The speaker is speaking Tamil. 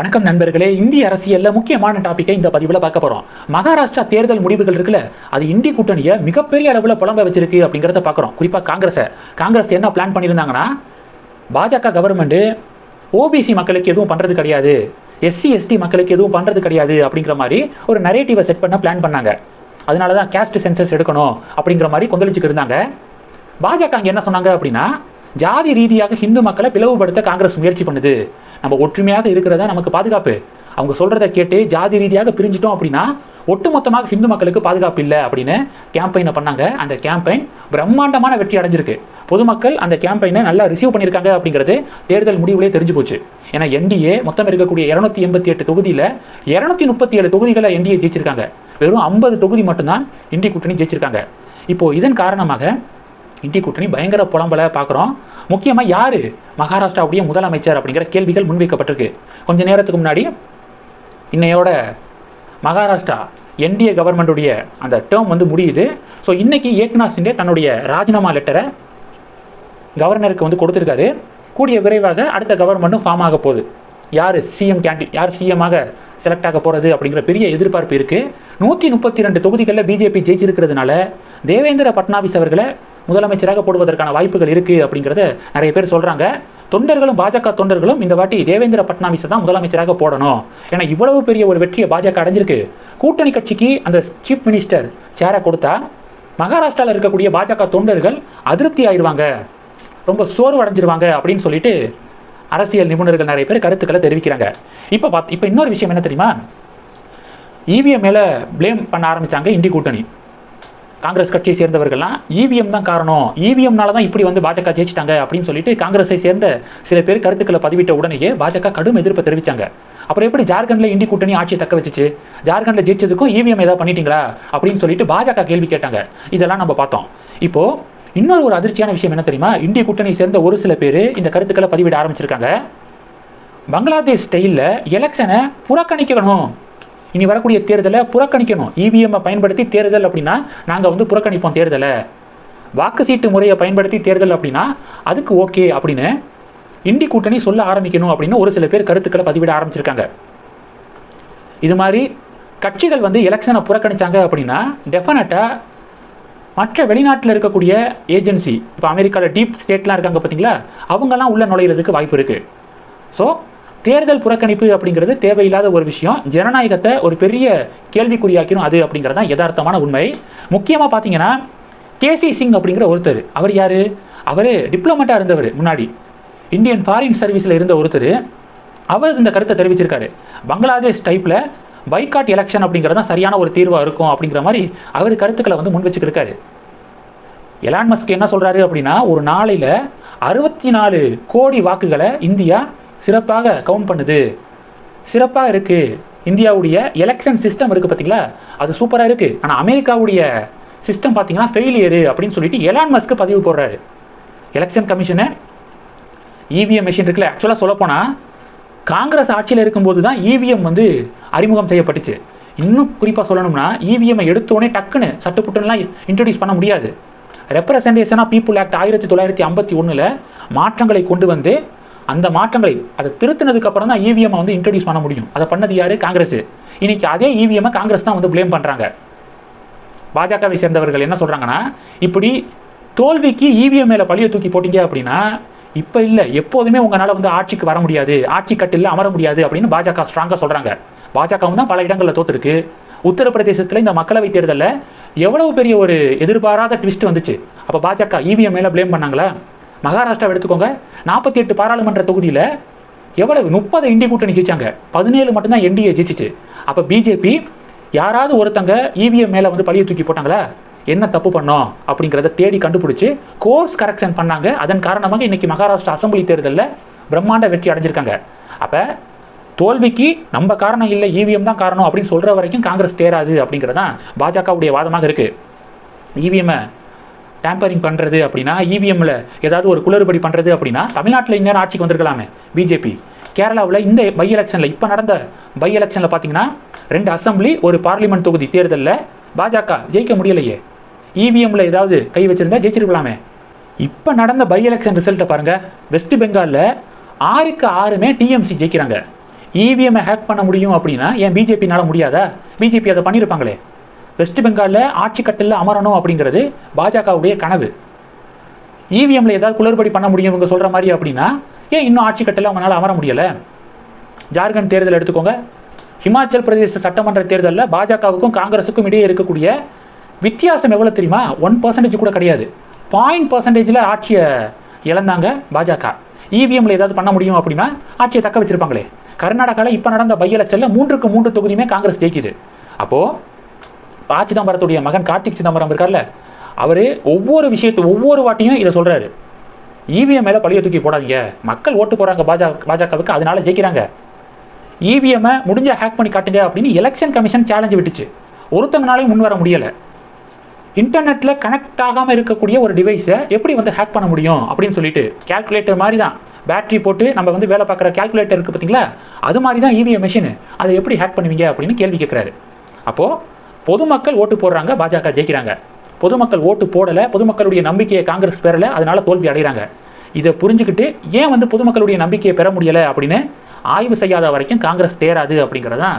வணக்கம் நண்பர்களே. இந்திய அரசியலில் முக்கியமான டாப்பிக்கை இந்த பதிவில் பார்க்க போகிறோம் மகாராஷ்டிரா தேர்தல் முடிவுகள் இருக்குல்ல அது இந்தி கூட்டணியை மிகப்பெரிய அளவில் புலம்ப வச்சிருக்கு அப்படிங்கிறத பார்க்குறோம். குறிப்பாக காங்கிரஸை. காங்கிரஸ் என்ன பிளான் பண்ணியிருந்தாங்கன்னா பாஜக கவர்மெண்ட்டு ஓபிசி மக்களுக்கு எதுவும் பண்ணுறது கிடையாது. எஸ்சி எஸ்டி மக்களுக்கு எதுவும் பண்ணுறது கிடையாது அப்படிங்கிற மாதிரி ஒரு நரேட்டிவை செட் பண்ண பிளான் பண்ணாங்க. அதனால தான் கேஸ்ட் சென்சஸ் எடுக்கணும் அப்படிங்கிற மாதிரி கொந்தளிச்சுக்கு இருந்தாங்க. பாஜக அங்கே என்ன சொன்னாங்க அப்படின்னா ஜாதி ரீதியாக ஹிந்து மக்களை பிளவுபடுத்த காங்கிரஸ் முயற்சி பண்ணுது. நம்ம ஒற்றுமையாக இருக்கிறதா நமக்கு பாதுகாப்பு? அவங்க சொல்கிறத கேட்டு ஜாதி ரீதியாக பிரிஞ்சிட்டோம் அப்படின்னா ஒட்டுமொத்தமாக ஹிந்து மக்களுக்கு பாதுகாப்பு இல்லை அப்படின்னு கேம்பெயினை பண்ணாங்க. அந்த கேம்பெயின் பிரம்மாண்டமான வெற்றி அடைஞ்சிருக்கு. பொதுமக்கள் அந்த கேம்பெயினை நல்லா ரிசீவ் பண்ணியிருக்காங்க அப்படிங்கிறது தேர்தல் முடிவுலேயே தெரிஞ்சு போச்சு. ஏன்னா என்டிஏ மொத்தம் இருக்கக்கூடிய இரநூத்தி எண்பத்தி எட்டு தொகுதியில் இரநூத்தி முப்பத்தி ஏழு தொகுதிகளை என்டிஏ ஜெயிச்சிருக்காங்க. வெறும் ஐம்பது தொகுதி மட்டும்தான் இந்தி கூட்டணி ஜெயிச்சிருக்காங்க. இப்போ இதன் காரணமாக இந்திய கூட்டணி பயங்கர புலம்பலை பார்க்குறோம். முக்கியமாக யார்? மகாராஷ்டிராவுடைய முதலமைச்சர் அப்படிங்கிற கேள்விகள் முன்வைக்கப்பட்டிருக்கு. கொஞ்சம் நேரத்துக்கு முன்னாடி இன்னையோட மகாராஷ்டிரா என்டிஏ கவர்மெண்டுடைய அந்த டேர்ம் வந்து முடியுது. ஸோ இன்றைக்கி ஏக்நாத் சிண்டே தன்னுடைய ராஜினாமா லெட்டரை கவர்னருக்கு வந்து கொடுத்துருக்காரு. கூடிய விரைவாக அடுத்த கவர்மெண்ட்டும் ஃபார்ம் ஆக போகுது. யார்? சிஎம் கேண்டி யார் சிஎம்மாக செலக்ட் ஆக போகிறது அப்படிங்கிற பெரிய எதிர்பார்ப்பு இருக்குது நூற்றி முப்பத்தி ரெண்டு தொகுதிகளில் பிஜேபி ஜெயிச்சிருக்கிறதுனால தேவேந்திர பட்னாவிஸ் அவர்களை முதலமைச்சராக போடுவதற்கான வாய்ப்புகள் இருக்குது அப்படிங்கிறத நிறைய பேர் சொல்கிறாங்க தொண்டர்களும் பாஜக தொண்டர்களும் இந்த வாட்டி தேவேந்திர பட்னாவிஸை தான் முதலமைச்சராக போடணும். ஏன்னா இவ்வளவு பெரிய ஒரு வெற்றியை பாஜக அடைஞ்சிருக்கு. கூட்டணி கட்சிக்கு அந்த சீஃப் மினிஸ்டர் சேரை கொடுத்தா மகாராஷ்டிராவில் இருக்கக்கூடிய பாஜக தொண்டர்கள் அதிருப்தி ஆயிடுவாங்க. ரொம்ப சோர்வு அடைஞ்சிருவாங்க அப்படின்னு சொல்லிட்டு அரசியல் நிபுணர்கள் நிறைய பேர் கருத்துக்களை தெரிவிக்கிறாங்க. இப்போ பார்த்து இப்போ இன்னொரு விஷயம் என்ன தெரியுமா? இவிஎம் மேலே ப்ளேம் பண்ண ஆரம்பிச்சாங்க இந்தி கூட்டணி. காங்கிரஸ் கட்சியை சேர்ந்தவர்கள்லாம் இவிஎம் தான் காரணம். இவிஎம்னால தான் இப்படி வந்து பாஜக ஜெயிச்சிட்டாங்க அப்படின்னு சொல்லிட்டு காங்கிரஸை சேர்ந்த சில பேர் கருத்துக்களை பதிவிட்ட உடனேயே பாஜக கடும் எதிர்ப்பை தெரிவித்தாங்க அப்புறம் எப்படி ஜார்க்கண்ட்ல இந்தி கூட்டணி ஆட்சியை தக்க வச்சுச்சு? ஜார்க்கண்ட்ல ஜெயிச்சதுக்கும் இவிஎம் ஏதாவது பண்ணிட்டீங்களா? அப்படின்னு சொல்லிட்டு பாஜக கேள்வி கேட்டாங்க. இதெல்லாம் நம்ம பார்த்தோம். இப்போ இன்னொரு ஒரு அதிர்ச்சியான விஷயம் என்ன தெரியுமா? இந்திய கூட்டணி சேர்ந்த ஒரு சில பேர் இந்த கருத்துக்களை பதிவிட ஆரம்பிச்சிருக்காங்க. பங்களாதேஷ் ஸ்டைலில் எலெக்ஷனை புறக்கணிக்கணும். இனி வரக்கூடிய தேர்தலை புறக்கணிக்கணும். இவிஎம்மை பயன்படுத்தி தேர்தல் அப்படின்னா நாங்கள் வந்து புறக்கணிப்போம் தேர்தலை. வாக்கு சீட்டு முறையை பயன்படுத்தி தேர்தல் அப்படின்னா அதுக்கு ஓகே அப்படின்னு இண்டி கூட்டணி சொல்ல ஆரம்பிக்கணும் அப்படின்னு ஒரு சில பேர் கருத்துக்களை பதிவிட ஆரம்பிச்சிருக்காங்க. இது மாதிரி கட்சிகள் வந்து எலெக்ஷனை புறக்கணிச்சாங்க அப்படின்னா டெஃபினட்டாக மற்ற வெளிநாட்டில் இருக்கக்கூடிய ஏஜென்சி இப்போ அமெரிக்காவில் டீப் ஸ்டேட்லாம் இருக்காங்க பார்த்தீங்களா அவங்கெல்லாம் உள்ளே நுழையிறதுக்கு வாய்ப்பு இருக்குது ஸோ தேர்தல் புறக்கணிப்பு அப்படிங்கிறது தேவையில்லாத ஒரு விஷயம். ஜனநாயகத்தை ஒரு பெரிய கேள்விக்குறியாக்கிடும் அது அப்படிங்கிறது தான் யதார்த்தமான உண்மை. முக்கியமாக பார்த்தீங்கன்னா கேசி சிங் அப்படிங்கிற ஒருத்தர். அவர் யார்? அவர் டிப்ளமேட்டாக இருந்தவர் முன்னாடி. இந்தியன் ஃபாரின் சர்வீஸில் இருந்த ஒருத்தர். அவர் இந்த கருத்தை தெரிவிச்சிருக்காரு. பங்களாதேஷ் டைப்பில் பைக்காட் எலெக்ஷன் அப்படிங்கிறது தான் சரியான ஒரு தீர்வாக இருக்கும் அப்படிங்கிற மாதிரி அவர் கருத்துக்களை வந்து முன் வச்சுக்கிருக்காரு. எலான் மஸ்க் என்ன சொல்கிறாரு அப்படின்னா ஒரு நாளையில் அறுபத்தி நாலு கோடி வாக்குகளை இந்தியா சிறப்பாக கவுண்ட் பண்ணுது. சிறப்பாக இருக்குது இந்தியாவுடைய எலெக்ஷன் சிஸ்டம் இருக்குது பார்த்தீங்களா அது சூப்பராக இருக்குது ஆனால் அமெரிக்காவுடைய சிஸ்டம் பார்த்தீங்கன்னா ஃபெயிலியரு அப்படின்னு சொல்லிட்டு எலான் மஸ்க்கு பதிவு போடுறாரு. எலெக்ஷன் கமிஷனை இவிஎம் மிஷின் இருக்குல்ல. ஆக்சுவலாக சொல்லப்போனால் காங்கிரஸ் ஆட்சியில் இருக்கும்போது தான் இவிஎம் வந்து அறிமுகம் செய்யப்பட்டுச்சு. இன்னும் குறிப்பாக சொல்லணும்னா இவிஎம்மை எடுத்தோடனே டக்குன்னு சட்டுப்புட்டுலாம் இன்ட்ரடியூஸ் பண்ண முடியாது. ரெப்ரசன்டேஷன் ஆஃப் பீப்புள் ஆக்ட் ஆயிரத்தி தொள்ளாயிரத்தி ஐம்பத்தி ஒன்றில் மாற்றங்களை கொண்டு வந்து அந்த மாற்றங்களை அதை திருத்தினதுக்கு அப்புறம் தான் இவிஎம் வந்து இன்ட்ரடியூஸ் பண்ண முடியும். அதை பண்ணது யாரு? காங்கிரஸ். இன்னைக்கு அதே இவிஎம் காங்கிரஸ் தான் வந்து ப்ளேம் பண்ணுறாங்க பாஜகவை சேர்ந்தவர்கள் என்ன சொல்கிறாங்கன்னா இப்படி தோல்விக்கு இவிஎம் மேலே பழிய தூக்கி போட்டீங்க அப்படின்னா இப்போ இல்லை எப்போதுமே உங்களால் வந்து ஆட்சிக்கு வர முடியாது. ஆட்சி கட்டில் அமர முடியாது அப்படின்னு பாஜக ஸ்ட்ராங்காக சொல்கிறாங்க பாஜகவும் தான் பல இடங்களில் தோத்துருக்கு. உத்தரப்பிரதேசத்தில் இந்த மக்களவை தேர்தலில் எவ்வளவு பெரிய ஒரு எதிர்பாராத ட்விஸ்ட் வந்துச்சு. அப்போ பாஜக இவிஎம் மேலே ப்ளேம் பண்ணாங்களா? மகாராஷ்டிரா எடுத்துக்கோங்க. நாற்பத்தி எட்டு பாராளுமன்ற தொகுதியில் எவ்வளவு? முப்பது இந்திய கூட்டணி ஜெயிச்சாங்க. பதினேழு மட்டும்தான் என்டிஏ ஜெயிச்சிச்சு. அப்போ பிஜேபி யாராவது ஒருத்தங்க இவிஎம் மேலே வந்து பழிய தூக்கி போட்டாங்களா? என்ன தப்பு பண்ணோம்? அப்படிங்கிறத தேடி கண்டுபிடிச்சி கோர்ஸ் கரெக்ஷன் பண்ணாங்க. அதன் காரணமாக இன்னைக்கு மகாராஷ்டிரா அசம்பிளி தேர்தலில் பிரம்மாண்ட வெற்றி அடைஞ்சிருக்காங்க. அப்போ தோல்விக்கு நம்ம காரணம் இல்லை இவிஎம் தான் காரணம் அப்படின்னு சொல்கிற வரைக்கும் காங்கிரஸ் தேராது அப்படிங்கிறதான் பாஜகவுடைய வாதமாக இருக்குது இவிஎம்மை டேம்பரிங் பண்ணுறது அப்படின்னா இவிஎம்மில் ஏதாவது ஒரு குளறுபடி பண்ணுறது அப்படின்னா தமிழ்நாட்டில் இந்நேரம் ஆட்சிக்கு வந்திருக்கலாமே பிஜேபி கேரளாவில் இந்த பை எலெக்ஷனில் இப்போ நடந்த பை எலெக்ஷனில் பார்த்தீங்கன்னா ரெண்டு அசம்பிளி ஒரு பார்லிமெண்ட் தொகுதி தேர்தலில் பாஜக ஜெயிக்க முடியலையே. இவிஎம்மில் ஏதாவது கை வச்சுருந்தா ஜெயிச்சிருக்கலாமே. இப்போ நடந்த பை எலெக்ஷன் ரிசல்ட்டை பாருங்கள் வெஸ்ட் பெங்காலில் ஆறுக்கு ஆறுமே டிஎம்சி ஜெயிக்கிறாங்க. இவிஎம்மை ஹேக் பண்ண முடியும் அப்படின்னா ஏன் பிஜேபினால் முடியாதா? பிஜேபி அதை பண்ணியிருப்பாங்களே வெஸ்ட் பெங்காலில் ஆட்சி கட்டில் அமரணும் அப்படிங்கிறது பாஜகவுடைய கனவு. இவிஎம்ல ஏதாவது குளறுபடி பண்ண முடியும் இவங்க சொல்கிற மாதிரி அப்படின்னா ஏன் இன்னும் ஆட்சி கட்டில் அவங்களால அமர முடியலை? ஜார்க்கண்ட் தேர்தல் எடுத்துக்கோங்க. ஹிமாச்சல் பிரதேச சட்டமன்ற தேர்தலில் பாஜகவுக்கும் காங்கிரஸுக்கும் இடையே இருக்கக்கூடிய வித்தியாசம் எவ்வளோ தெரியுமா? ஒன் பர்சன்டேஜ் கூட கிடையாது. பாயிண்ட் பர்சன்டேஜில் ஆட்சியை இழந்தாங்க பாஜக. இவிஎம்ல ஏதாவது பண்ண முடியும் அப்படின்னா ஆட்சியை தக்க வச்சிருப்பாங்களே. கர்நாடகாவில் இப்போ நடந்த பை எலெக்ஷனில் மூன்றுக்கு மூன்று தொகுதியுமே காங்கிரஸ் ஜெயிக்குது. அப்போது ப சிதம்பரத்துடைய மகன் கார்த்திக் சிதம்பரம் இருக்கார்ல அவர் ஒவ்வொரு விஷயத்து ஒவ்வொரு வாட்டியும் இதை சொல்கிறாரு இவிஎம் மேலே பழிய தூக்கி போடாதீங்க. மக்கள் ஓட்டு போகிறாங்க பாஜக பாஜகவுக்கு அதனால ஜெயிக்கிறாங்க. இவிஎம்மை முடிஞ்ச ஹேக் பண்ணி காட்டுங்க அப்படின்னு எலெக்ஷன் கமிஷன் சேலஞ்சு விட்டுச்சு. ஒருத்தங்கனாலையும் முன் வர முடியலை. இன்டர்நெட்டில் கனெக்ட் ஆகாமல் இருக்கக்கூடிய ஒரு டிவைஸை எப்படி வந்து ஹேக் பண்ண முடியும் அப்படின்னு சொல்லிட்டு கால்குலேட்டர் மாதிரி தான் பேட்டரி போட்டு நம்ம வந்து வேலை பார்க்குற கால்குலேட்டர் இருக்குது பார்த்தீங்களா அது மாதிரி தான் இவிஎம் மிஷின் அதை எப்படி ஹேக் பண்ணுவீங்க அப்படின்னு கேள்வி கேட்குறாரு அப்போது பொதுமக்கள் ஓட்டு போடுறாங்க பாஜக ஜெயிக்கிறாங்க. பொதுமக்கள் ஓட்டு போடலை பொதுமக்களுடைய நம்பிக்கையை காங்கிரஸ் பெறலை அதனால தோல்வி அடைகிறாங்க இதை புரிஞ்சுக்கிட்டு ஏன் வந்து பொதுமக்களுடைய நம்பிக்கையை பெற முடியலை அப்படின்னு ஆய்வு செய்யாத வரைக்கும் காங்கிரஸ் தேராது அப்படிங்கிறதான்